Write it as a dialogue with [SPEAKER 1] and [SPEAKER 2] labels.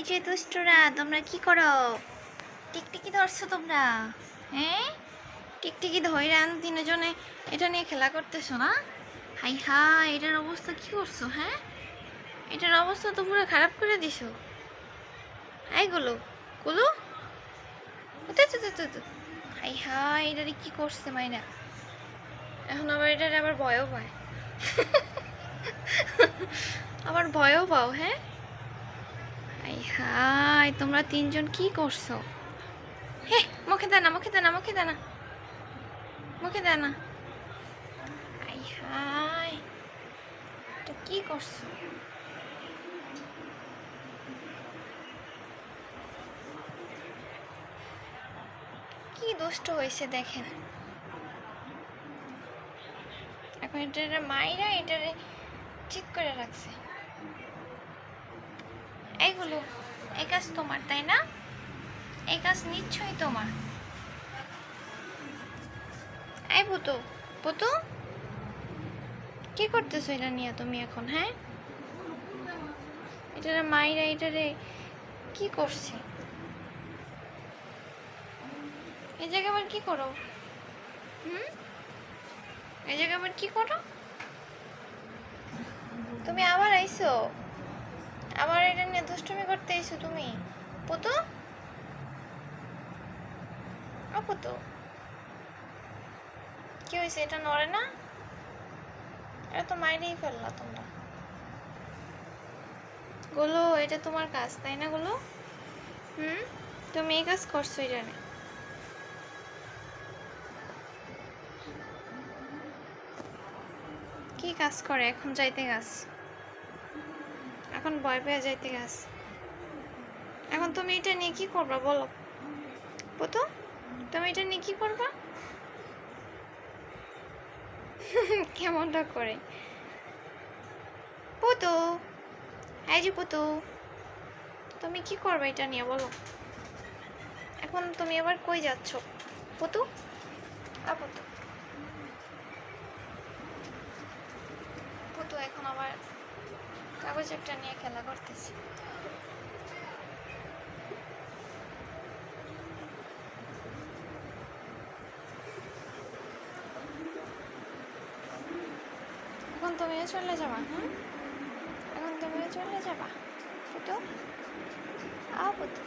[SPEAKER 1] এই যে দুষ্টরা, তোমরা কি করো? টিকটিকি ধরছো তোমরা? হ্যাঁ টিকটিকি ধরে আন তিনজনে, এটা নিয়ে খেলা করতেছো না? হাই হাই, এটার অবস্থা কি করছ হ্যাঁ এটার অবস্থা তো পুরো খারাপ করে দিছো। হাই গুলো গুলো? হাই হাই এটারে কি করছে মাইনা এখন আবার এটার আবার ভয়ও পায়। আবার ভয়ও পাও হ্যাঁ হাই হাই, তোমরা তিনজন কি করছ? হে, মুখে দে না মুখে দে না মুখে দে না মুখে দে হাই হাই, এটা কি করছ? কি দুষ্ট হয়েছে দেখেন। এখন এটারে মাইরা এটারে ঠিক করে রাখছে। এইগুলো এই কাজ তোমার, তাই না? এই কাজ নিশ্চয়ই তোমার। এই পুতু পুতু? কি করতেছো এটা নিয়ে তুমি এখন হ্যাঁ? এটারে মাইরা এটারে কি করছে? এই জায়গায় আবার কি করো? হুম? এই জায়গায় আবার কি করো? তুমি আবার আইছো আবার এটা নিয়ে দুষ্টুমি করতে এসো তুমি। পুতু? পুতু। কি হয়েছে? এটা নড়ে না? এটা তো মাইরেই ফেললা তোমরা। গুলো, এটা তোমার কাজ, তাই না গুলো? হুম? তুমি এই কাজ করছ এটা নিয়ে কি কাজ করে? এখন যাইতে গাছ এখন ভয় পেয়ে যাইতে গাছ এখন তুমি এটা নিয়ে কি করবা বলো? পুতু তুমি এটা নিয়ে কি করবা? কেমনটা করে? পুতু এই যে পুতু তুমি কি করবে এটা নিয়ে বলো? এখন তুমি আবার কই যাচ্ছ? পুতু আ পুতু পুতু এখন আবার একটা নিয়ে খেলা করতেছি। এখন তুমিও চলে যাবা হ্যাঁ এখন তুমিও চলে যাবা। পুতু? আ পুতু।